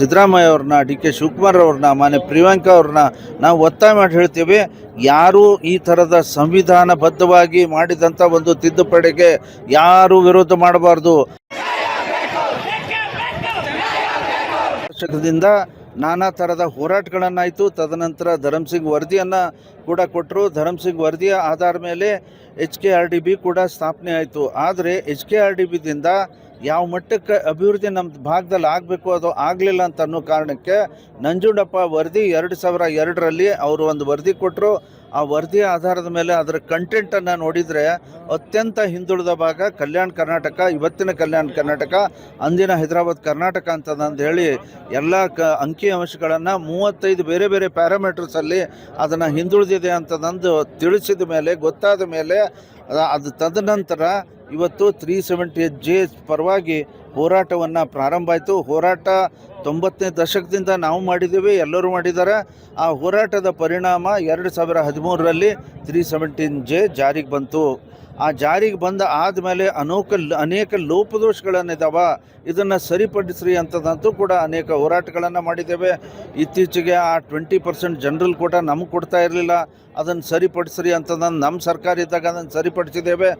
ಸಿದ್ದರಾಮಯ್ಯ ಅವ್ರನ್ನ D K Shivakumar ಅವ್ರನ್ನ ಮಾನ್ಯ ಪ್ರಿಯಾಂಕಾ ಅವ್ರನ್ನ ನಾವು ಒತ್ತಾಯ ಮಾಡಿ ಹೇಳ್ತೀವಿ. ಯಾರು ಈ ಥರದ ಸಂವಿಧಾನಬದ್ಧವಾಗಿ ಮಾಡಿದಂಥ ಒಂದು ತಿದ್ದುಪಡಿಗೆ ಯಾರು ವಿರೋಧ ಮಾಡಬಾರ್ದು? ದಶಕದಿಂದ ನಾನಾ ಥರದ ಹೋರಾಟಗಳನ್ನಾಯಿತು. ತದನಂತರ ಧರಮ್ ಸಿಂಗ್ ವರದಿಯನ್ನು ಕೂಡ ಕೊಟ್ಟರು ಧರಮ್ ಸಿಂಗ್ ವರದಿಯ ಆಧಾರ ಮೇಲೆ H K R D B ಕೂಡ ಸ್ಥಾಪನೆ ಆಯಿತು. ಆದರೆ ಎಚ್ ಕೆ ಆರ್ ಡಿ ಬಿದಿಂದ ಯಾವ ಮಟ್ಟಕ್ಕೆ ಅಭಿವೃದ್ಧಿ ನಮ್ಮ ಭಾಗದಲ್ಲಿ ಆಗಬೇಕು ಅದು ಆಗಲಿಲ್ಲ ಅಂತ ಅನ್ನೋ ಕಾರಣಕ್ಕೆ ನಂಜುಂಡಪ್ಪ ವರದಿ ಎರಡು ಸಾವಿರ ಎರಡರಲ್ಲಿ ಅವರು ಒಂದು ವರದಿ ಕೊಟ್ಟರು ಆ ವರದಿಯ ಆಧಾರದ ಮೇಲೆ ಅದರ ಕಂಟೆಂಟನ್ನು ನೋಡಿದರೆ ಅತ್ಯಂತ ಹಿಂದುಳಿದ ಭಾಗ ಕಲ್ಯಾಣ ಕರ್ನಾಟಕ, ಇವತ್ತಿನ ಕಲ್ಯಾಣ ಕರ್ನಾಟಕ, ಅಂದಿನ ಹೈದರಾಬಾದ್ ಕರ್ನಾಟಕ ಅಂತದಂದು ಹೇಳಿ ಎಲ್ಲ ಕ ಅಂಕಿ ಅಂಶಗಳನ್ನು ಮೂವತ್ತೈದು ಬೇರೆ ಬೇರೆ ಪ್ಯಾರಾಮೀಟರ್ಸಲ್ಲಿ ಅದನ್ನು ಹಿಂದುಳಿದಿದೆ ಅಂತದಂದು ತಿಳಿಸಿದ ಮೇಲೆ, ಗೊತ್ತಾದ ಮೇಲೆ ಅದ- ತದನಂತರ ಇವತ್ತು ತ್ರೀ ಸೆವೆಂಟಿ ಜೆ ಪರವಾಗಿ ಹೋರಾಟವನ್ನು ಪ್ರಾರಂಭ ಆಯಿತು. ಹೋರಾಟ ತೊಂಬತ್ತನೇ ದಶಕದಿಂದ ನಾವು ಮಾಡಿದ್ದೀವಿ, ಎಲ್ಲರೂ ಮಾಡಿದ್ದಾರೆ. ಆ ಹೋರಾಟದ ಪರಿಣಾಮ ಎರಡು ಸಾವಿರ ಹದಿಮೂರರಲ್ಲಿ ತ್ರೀ ಸೆವೆಂಟೀನ್ ಜೆ ಜಾರಿಗೆ ಬಂತು. ಆ ಜಾರಿಗೆ ಬಂದ ಆದಮೇಲೆ ಅನೋಕ ಅನೇಕ ಲೋಪದೋಷಗಳನ್ನಿದ್ದಾವ ಇದನ್ನು ಸರಿಪಡಿಸ್ರಿ ಅಂತದಂತೂ ಕೂಡ ಅನೇಕ ಹೋರಾಟಗಳನ್ನು ಮಾಡಿದ್ದೇವೆ. ಇತ್ತೀಚೆಗೆ ಆ ಟ್ವೆಂಟಿ ಪರ್ಸೆಂಟ್ ಜನರಲ್ ಕೂಡ ನಮಗೆ ಕೊಡ್ತಾ ಇರಲಿಲ್ಲ. ಅದನ್ನು ಸರಿಪಡಿಸ್ರಿ ಅಂತಂದು ನಮ್ಮ ಸರ್ಕಾರ ಇದ್ದಾಗ ಅದನ್ನು ಸರಿಪಡಿಸಿದ್ದೇವೆ.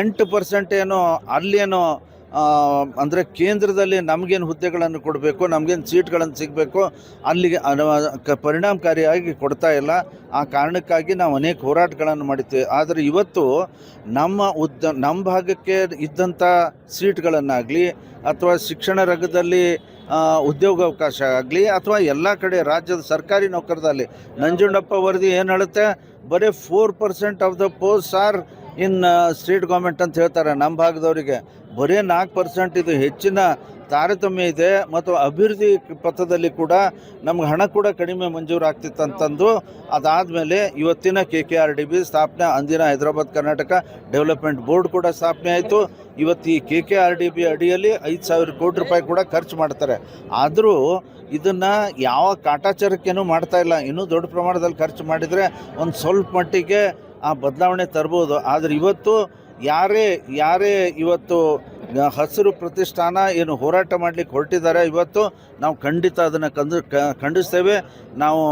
ಎಂಟು ಪರ್ಸೆಂಟ್ ಏನೋ, ಅಲ್ಲೇನೋ ಅಂದರೆ ಕೇಂದ್ರದಲ್ಲಿ ನಮಗೇನು ಹುದ್ದೆಗಳನ್ನು ಕೊಡಬೇಕು, ನಮಗೇನು ಸೀಟ್ಗಳನ್ನು ಸಿಗಬೇಕು, ಅಲ್ಲಿಗೆ ಕ- ಪರಿಣಾಮಕಾರಿಯಾಗಿ ಕೊಡ್ತಾ ಇಲ್ಲ. ಆ ಕಾರಣಕ್ಕಾಗಿ ನಾವು ಅನೇಕ ಹೋರಾಟಗಳನ್ನು ಮಾಡಿದ್ದೇವೆ ಆದರೆ ಇವತ್ತು ನಮ್ಮ ಉದ್ದ ನಮ್ಮ ಭಾಗಕ್ಕೆ ಇದ್ದಂಥ ಸೀಟ್ಗಳನ್ನಾಗಲಿ, ಅಥವಾ ಶಿಕ್ಷಣ ರಂಗದಲ್ಲಿ ಉದ್ಯೋಗಾವಕಾಶ ಆಗಲಿ, ಅಥವಾ ಎಲ್ಲ ಕಡೆ ರಾಜ್ಯದ ಸರ್ಕಾರಿ ನೌಕರದಲ್ಲಿ ನಂಜುಂಡಪ್ಪ ವರದಿ ಏನು ಹೇಳುತ್ತೆ? ಬರೀ four percent of the post are in state government ಅಂತ ಹೇಳ್ತಾರೆ ನಮ್ಮ ಭಾಗದವರಿಗೆ. ಬರೀ ನಾಲ್ಕು ಪರ್ಸೆಂಟ್ ಇದು ಹೆಚ್ಚಿನ ತಾರತಮ್ಯ ಇದೆ ಮತ್ತು ಅಭಿವೃದ್ಧಿ ಪಥದಲ್ಲಿ ಕೂಡ ನಮ್ಗೆ ಹಣ ಕೂಡ ಕಡಿಮೆ ಮಂಜೂರಾಗ್ತಿತ್ತಂತಂದು ಅದಾದಮೇಲೆ ಇವತ್ತಿನ K K R D B ಸ್ಥಾಪನೆ, ಅಂದಿನ ಹೈದರಾಬಾದ್ ಕರ್ನಾಟಕ ಡೆವಲಪ್ಮೆಂಟ್ ಬೋರ್ಡ್ ಕೂಡ ಸ್ಥಾಪನೆ ಆಯಿತು. ಇವತ್ತು ಈ K K R D B ಅಡಿಯಲ್ಲಿ ಐದು ಸಾವಿರ ಕೋಟಿ ರೂಪಾಯಿ ಕೂಡ ಖರ್ಚು ಮಾಡ್ತಾರೆ. ಆದರೂ ಇದನ್ನು ಯಾವ ಕಾಟಾಚಾರಕ್ಕೇನು ಮಾಡ್ತಾ ಇಲ್ಲ. ಇನ್ನೂ ದೊಡ್ಡ ಪ್ರಮಾಣದಲ್ಲಿ ಖರ್ಚು ಮಾಡಿದರೆ ಒಂದು ಸ್ವಲ್ಪ ಮಟ್ಟಿಗೆ ಆ ಬದಲಾವಣೆ ತರ್ಬೋದು. ಆದರೆ ಇವತ್ತು ಯಾರೇ ಯಾರೇ ಇವತ್ತು ಹಸಿರು ಪ್ರತಿಷ್ಠಾನ ಏನು ಹೋರಾಟ ಮಾಡಲಿಕ್ಕೆ ಹೊರಟಿದ್ದಾರೆ ಇವತ್ತು ನಾವು ಖಂಡಿತ ಅದನ್ನು ಕಂದು ಖಂಡಿಸ್ತೇವೆ. ನಾವು